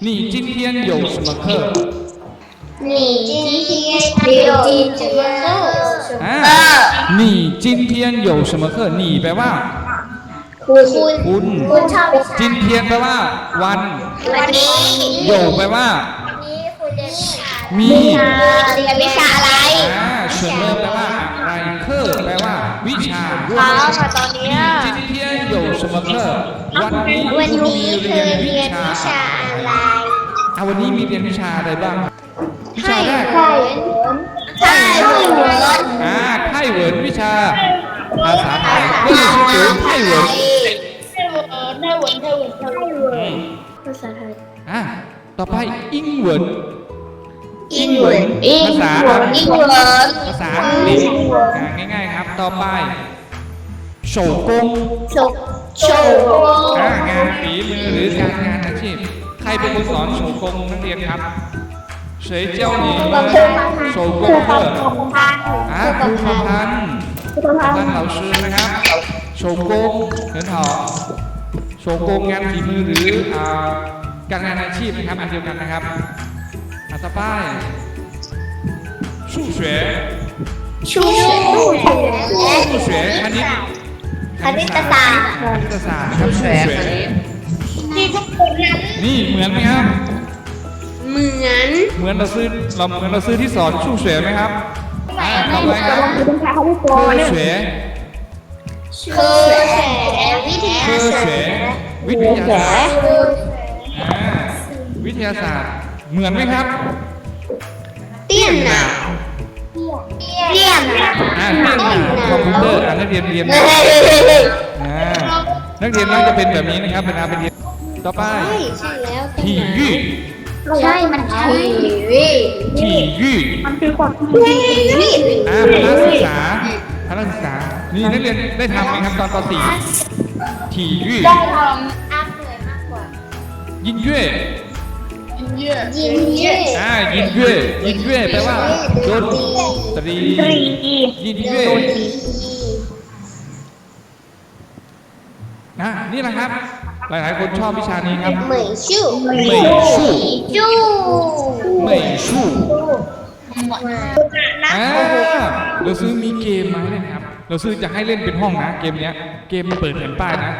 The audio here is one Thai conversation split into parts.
你今天有什么课？你今天有什么课？อ่า你今天有什么课你แปลว่า คุณ คุณ คุณชอบวิชา จินเทียนแปลว่า วัน วันนี้ โยแปลว่า วันนี้คุณเรียนวิชา มี เรียนวิชาอะไร อ่าเฉินเล่แปลว่าอะไรเคอร์แปลว่า วิ ชา ครับค่ะตอนนี้ 你今天有什么课วันนี้ วัน คุณ นี้ มี เธ เรีย อน วิ เรียน ชา วิชาอะไร อ่ะวันนี้มีเรียนวิชาอะไรบ้าง วิชาแรก ใช่เหมือน อ่าไต้เหวินวิชา ภาษาไทยก็คือชื่อไต้เหวิน ไต้หวันไต้หวันไต้หวัน อืม ภาษาไทย อ่ะต่อไปอิงเหวิน อิงเหวินอิง ภาษา อิงเหวิน ภาษาอังกฤษอ่าง่ายๆครับ ต่อไป โฉกง โชว์โชว์ อ่างานฝีมือหรือการงานอาชีพ ใครเป็นคนสอนโฉกงนักเรียนครับ谁教你们手工课อ่าครูประพันธ์ท่านเหล่าชื่อนะครับโฉกงเห็นหอโฉกงงานฝีมือหรืออ่าการงานอาชีพนะครับอันเดียวกันนะครับอ่ะต่อไป数学 ชูชู 数学คณิต คณิตศาสตร์คณิตศาสตร์ครับแสบที่ทุกคนนั้นนี่เหมือนไหมครับ เหมือนเหมือนเราซื้อเราเหมือนเราซื้อที่สอนชูเสวยไหมครับทำไมครับชูเสวยชูเสวยวิทยาศาสตร์วิทยาศาสตร์วิทยาศาสตร์เหมือนไหมครับ เตี้ยนหนา เรียนคอมพิวเตอร์นักเรียนเรียนนักเรียนน่าจะเป็นแบบนี้นะครับเวลาเปเรียนต่อไปใช่แล้วทีวีใช่ มันใช่ทีวีทีวีมันคือควาทีวีอ่าพนักศึกษาพนักศึกษา นี่นักเรียนได้ทำไหมครับตอนตอนสี่ทีวีได้ทำอัพเหยมากกว่ายินเย่ นเย่อ่ายินเย่ยินเย่แปลว่าดนตรียินเย่นะนี่แหละครับ หลายๆคนชอบวิชานี้ครับเหมยชู่เหมยชู่จู้เหมยชู่อ่าเราซื้อมีเกมมาให้เล่นครับ เราซื้อจะให้เล่นเป็นห้องนะ เกมเนี้ย เกมเปิดแผ่นป้ายนะ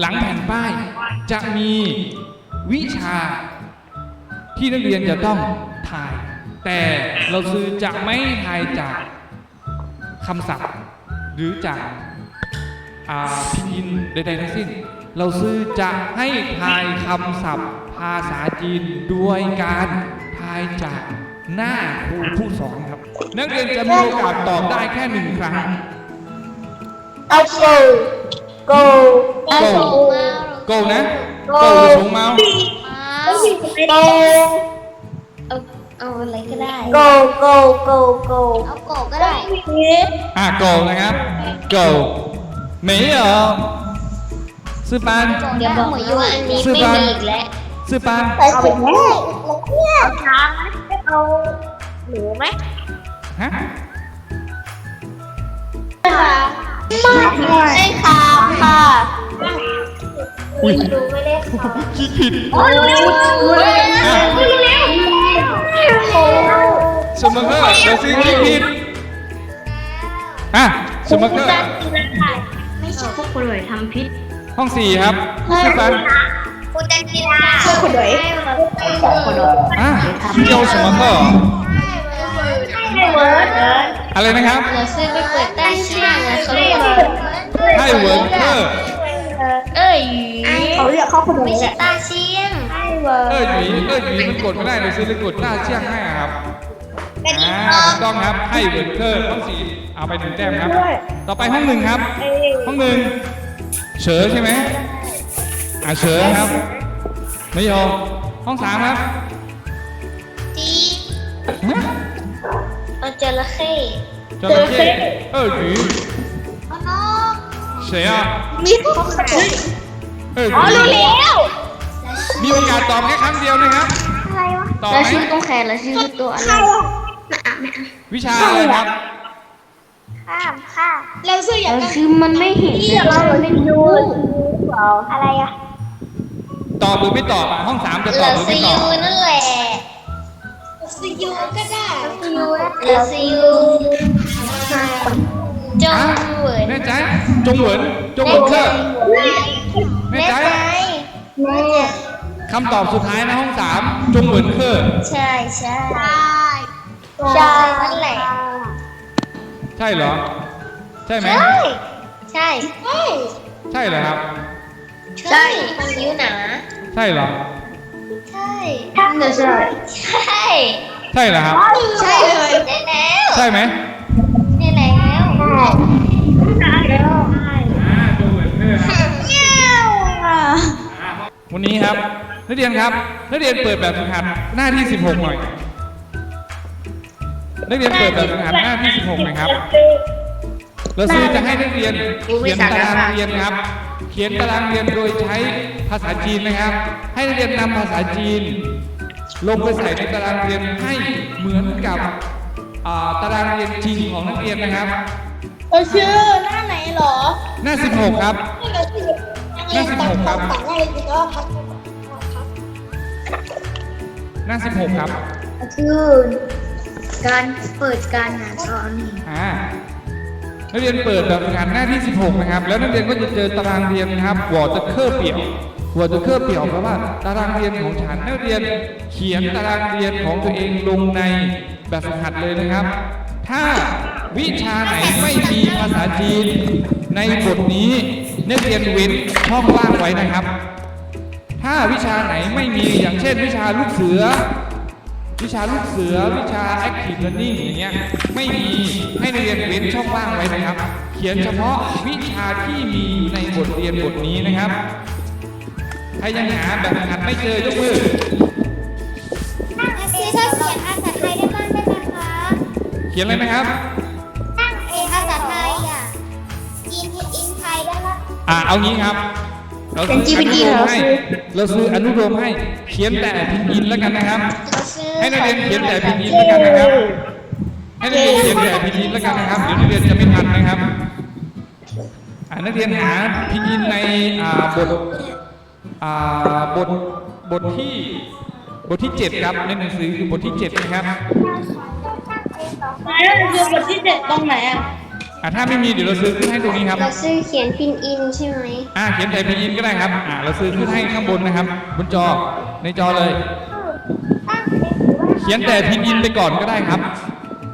หลังแผ่นป้ายจะมีวิชา ที่นักเรียนจะต้องถ่าย แต่เราซื้อจะไม่ถ่ายจากคำศัพท์ หรือจากอ่าพิมพ์ยินใดๆทั้งสิ้น เราซื้อจะให้ทายคำศัพท์ ภาษาจีนด้วยการทายจากหน้าครูผู้สอนครับ นักเรียนจะมีโอกาสตอบได้แค่หนึ่งครั้งเอาโกโกเอาโกโกโกนะโกหรือชงเมา โก เอาเอาอะไรก็ได้ go go go go เอาโกะก็ได้ อ่ะโกนะครับโกหมีเหรอซื้อปัน เดี๋ยวบอกเลยว่าอันนี้ไม่มีอีกแล้วซื้อปัน ใส่ถุงได้แล้วเนี่ยเอาช้างไหมเอาหมูไหมฮะ ไม่ค่ะไม่ อุ้ยม่คิดผิดโอ้ยรู้แล้วรู้แล้วรู้แวสมัครเดี๋ยซิคิดผิดอะสมัครไม่ใช่พวกคนเลยทำพิษห้องสี่ครับชื่อซันคุณจันจีลาพวกคนเลยสองคนเลยอะเจ้าสมัครอะไรนะครับเราซื้อไปเปิดใต้เชือกนะเขาเรียกไทเวิร์ดเกอร์เอ้ย เขาเรียกเขาคนไหนไม่แหใช่ละตาเชี่ยงเออหยีเออหยีมันกดไม่ได้เราซื้อเลยกดหน้าเชี่ยงให้อะครับอ่าถูกต้องครับให้เหวินเคอร์ห้องสี่เอาไปหนึ่งแต้มครับ ต่อไปห้องหนึ่งครับห้องหนึ่งเฉอใช่ไหมอ่าเฉอครับไม่ยอมห้องสามครับจีฮะเอาจระเข้จระเข้เออหยีเอานก谁啊มีพวกขนม เออหอ๋อยีรู้แล้วมีโอกาสตอบแค่ครั้งเดียวนะครับอะไรวะตอบแล้วไหมชื่อตรงแขนแล้วชื่อตัวอะไรไม่อะไม่อะวิชาอะไรครับ ข้ามข้ามแล้วชื่ออย่างคือมันไม่เห็นเราเลยไม่รู้เปล่าอะไรอะตอบหรือไม่ตอบอะห้องสามจะตเหอลืบอหรือซีไม่ตอยูบนั่นแหละซียูก็ได้ซียูเหลือซียูจงเหวินแน่ใจจงเหวินจงเหวินเคอร์แน่ คำตอบสุดท้ายนะห้องสามจงเหวินเคอร์ใช่ใช่ใช่ใช่นั่นแหละใช่เหรอ ใช่ไหม ใช่ใช่ใช่ใช่เหรอครับใช่คิ้วหนา ใช่เหรอ ใช่ทำแต่ใช่ใช่ ใช่เหรอครับ ใช่เลยได้แล้วใช่ไหมได้แล้วใช่แล้วอ่าจงเหวินเคอร์ครับเย้าวันนี้ครับ นักเรียนครับ นักเรียนเปิดแบบฝึกหัดหน้าที่ 16 หน่อย นักเรียนเปิดแบบฝึกหัดหน้าที่ 16หน่อยครับ เราซื้อจะให้นักเรียนเขียนตารางเรียนครับ เขียนตารางเรียนโดยใช้ภาษาจีนนะครับ ให้นักเรียนนำภาษาจีน ลงไปใส่ในตารางเรียนให้เหมือนกับอ่าตารางเรียนจริงของนักเรียนนะครับเราชื่อหน้าไหนหรอ หน้า 16 ครับไม่เราชื่อหน้า 16 ครับตัด หน้าเลยจริงก็พักหน้า 16 ครับ คือการเปิดการหาช้อนอ่านักเรียนเปิดแบบฝึกหัดหน้าที่ 16 นะครับ แล้วนักเรียนก็จะเจอตารางเรียนนะครับวอร์ดเคอร์เปี่ยววอร์ดเคอร์เปี่ยวแปลว่าตารางเรียนของฉันนักเรียนเขียนตารางเรียนของตัวเองลงในแบบฝึกหัดเลยนะครับ ถ้าวิชาไหนไม่มีภาษาจีนในบทนี้นักเรียนเว้นช่องว่างไว้นะครับ ถ้าวิชาไหนไม่มีอย่างเช่น วิชาลูกเสือ วิชาลูกเสือ วิชา active learning อย่างเงี้ยไม่มีให้นักเรียนเว้นช่องว่างไว้นะครับ เขียนเฉพาะวิชาที่มีอยู่ในบทเรียนบทนี้นะครับใครยังหาแบบหัดไม่เจอยกมือตั้งเอถ้าเขียนภาษาไทยได้บ้างได้ไหมคะเขียนเลยนะครับ ตั้งเอภาษาไทยอะอินอินไทยได้ละอ่าเอางี้ครับ เราซื้ออนุโลมให้เราซื้ออนุโลมให้เขียนแต่พิมพ์อินแล้วกันนะครับเราซื้อให้นักเรียนเขียนแต่พิมพ์อินแล้วกันนะครับ ให้นักเรียนเขียนแต่พิมพ์อินแล้วกันนะครับ เดี๋ยวนักเรียนจะไม่ทันนะครับอ่านักเรียนหาพิมพ์อินในอ่าบทอ่าบทบทที่บทที่7ครับในหนังสือคือบทที่7นะครับ แล้วคือบทที่เจ็ดตรงไหนอะ อ่าถ้าไม่มีเดี๋ยวเราซื้อขึ้นให้ตรงนี้ครับ เราซื้อเขียนพินอินใช่ไหมอ่าเขียนแต่พิมพ์อินก็ได้ครับ อ่าเราซื้อขึ้นให้ข้างบนนะครับ บนจอในจอเลย เขียนแต่พิมพ์อินไปก่อนก็ได้ครับ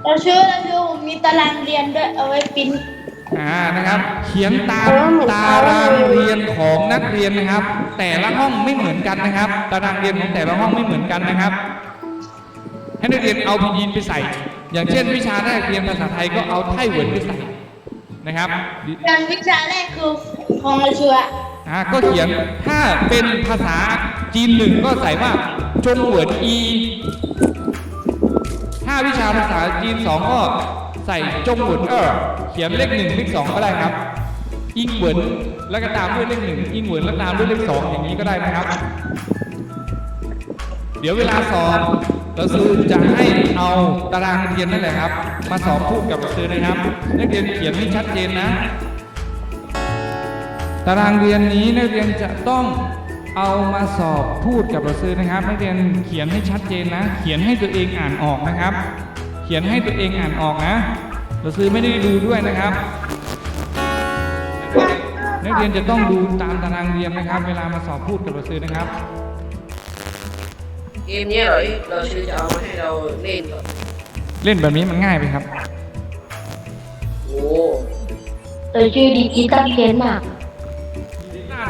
เราชื่อเราชื่อมีตารางเรียนด้วยเอาไว้ปริ้นอ่านะครับ เขียนตามตารางเรียนของนักเรียนนะครับ แต่ละห้องไม่เหมือนกันนะครับ ตารางเรียนของแต่ละห้องไม่เหมือนกันนะครับ ให้นักเรียนเอาพินยินไปใส่ อย่างเช่น วิชาแรกเรียนภาษาไทยก็เอาไต้เหวินไปใส่ นะครับการวิชาแรกคือของเราชื่ออ่าก็เขียนถ้าเป็นภาษาจีนหนึ่งก็ใส่ว่าจงเหวินอี ถ้าวิชาภาษาจีนสองก็ใส่จงเหวินเออเขียนเลขหนึ่งเลขสองก็ได้ครับ อิงเหวินแล้วก็ตามด้วยเลขหนึ่งอิงเหวินแล้วตามด้วยเลขสองอย่างนี้ก็ได้นะครับ เดี๋ยวเวลาสอบ เราซื้อจะให้เอาตารางเรียนนั่นแหละครับ มาสอบพูดกับเราซื้อนะครับ นักเรียนเขียนให้ชัดเจนนะ ตารางเรียนนี้นักเรียนจะต้องเอามาสอบพูดกับเราซื้อนะครับนักเรียนเขียนให้ชัดเจนนะ เขียนให้ตัวเองอ่านออกนะครับ เขียนให้ตัวเองอ่านออกนะเราซื้อไม่ได้ดูด้วยนะครับนักเรียนจะต้องดูตามตารางเรียนนะครับ เวลามาสอบพูดกับเราซื้อนะครับ เกมเนี้ยเหรอที่เราชื่อจะเอามาให้เราเล่นก่อนเล่นแบบนี้มันง่ายไปครับ โอ้เราชื่อดิจิตอลเขียนมาก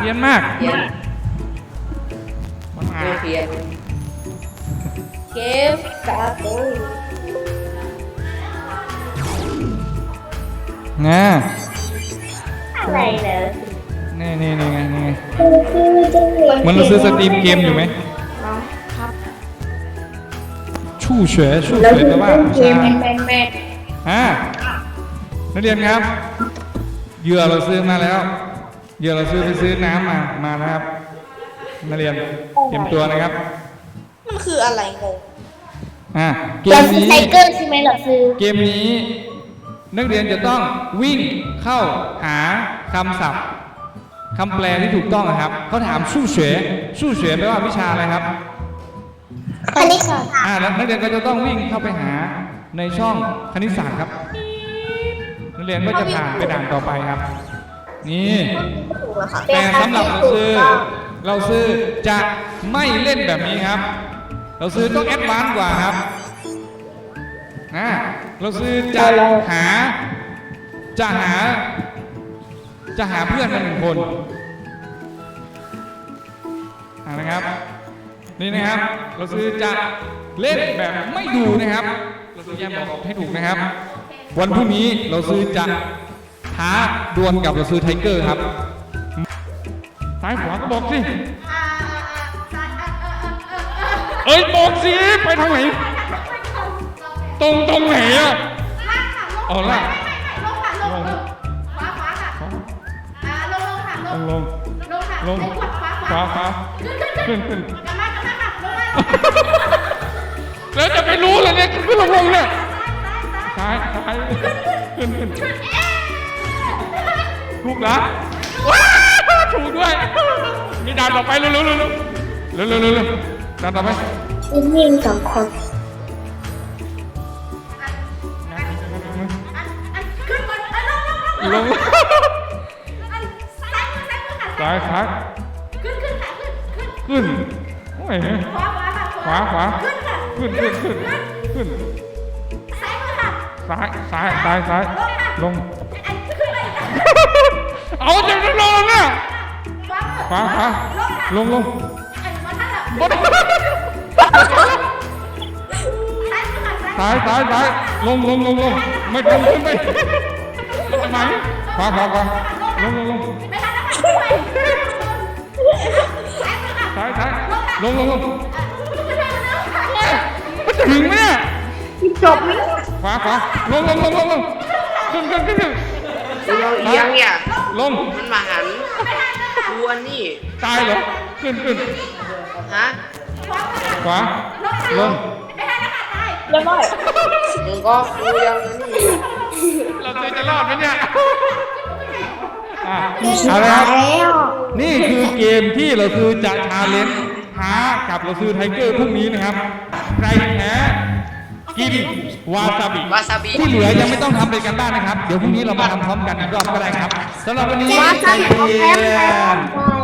เรียนมากเพียนมันอ่าไม่นเพียนเกมกับไงอะไรเนอะนี่นี่นี่ไงนี่ไงคือจังหวัดมันเราซื้อสตรีมเกมอยู่ไหม ชู่เฉวยชู่เฉวยแปลว่าวิชาแมนแมนอ่านักเรียนครับ เหยื่อเราซื้อมาแล้ว เหยื่อเราซื้อไปซื้อน้ำมา มาแล้วครับ นักเรียน เตรียมตัวนะครับ มันคืออะไรงงอ่า เกเรามซื้อนี้ไทเกอร์ใช่ไหมเราซื้อเกมนี้นักเรียนจะต้องวิ่งเข้าหาคำศัพท์คำแปลที่ถูกต้องนะครับเขาถามสู้เฉวยสู้เฉวยแปลว่าวิชาอะไรครับ คณิตศาสตร์อ่าแล้วนักเรียนก็จะต้องวิ่งเข้าไปหาในช่องคณิตศาสตร์ครับ นักเรียนก็จะผ่านไปด่านต่อไปครับ นี่ ถูกอะค่ะแต่สำหรับเราซื้อ เราซื้อจะไม่เล่นแบบนี้ครับ เราซื้อต้องแอดวานซ์กว่าครับนะเราซื้อจะหา จะหา จะหาเพื่อนมาหนึ่งคนอ่านะครับ นี่นะครับ เราซื้อจะเล่นแบบไม่ดูนะครับ เราซื้อแยกบอกให้ถูกนะครับ วันพรุ่งนี้เราซื้อจะท้าดวลกับเราซื้อไทเกอร์ครับซ้ายขวาก็บอกสิ เอ้ยบอกสิไปทางไหน ตรงตรงไหนอะอ๋อล่ะลงลงลงลงขวาขวาขึ้นขึ้น แล้วจะไปรู้เลยเนี่ยขึ้นลงลงเนี่ยซ้ายซ้ายขึ้นขึ้นถูกนะถูกด้วย มีดันต่อไปเร็วเร็วเร็วเร็วดันต่อไปอีกยิงสองคนลงซ้ายซ้ายขึ้นขึ้นขึ้นขึ้นโอ้ย ขวาขวาขึ้นขึ้นขึ้นขึ้นซ้ายซ้ายซ้ายซ้ายลงเอาจะลงลงเนี่ยขวาขวาลงลงบนซ้ายซ้ายซ้ายลงลงลงลงไม่ตรงขึ้นไปมันจะไหมขวาขวาขวาลงลงลงซ้ายซ้ายลงลงลง จบไหมขวาขวาลงลงลงลงลงขึ้นขึ้นขึ้นขึ้นเราเอียงเนี่ยลงมันมาหันดูอันนี้ตายเหรอขึ้นขึ้นฮะขวาลงเรียบร้อยมึงก็ดูยังนี่เราเคยจะรอดไหมเนี่ยอะเอาละครับแล้วนี่คือเกมที่เราคือจะชาเลนจ์ท้ากับเราคือไทเกอร์พรุ่งนี้นะครับ ใครแพ้ กินวาซาบิวาซาบิ ที่เหลือยังไม่ต้องทำเป็นกันบ้านนะครับ เดี๋ยวพรุ่งนี้เรามาทำพร้อมกันอีกรอบก็ได้ครับสำหรับวันนี้ว่าใจจะเย็เอาแพ้แพ้นก่อน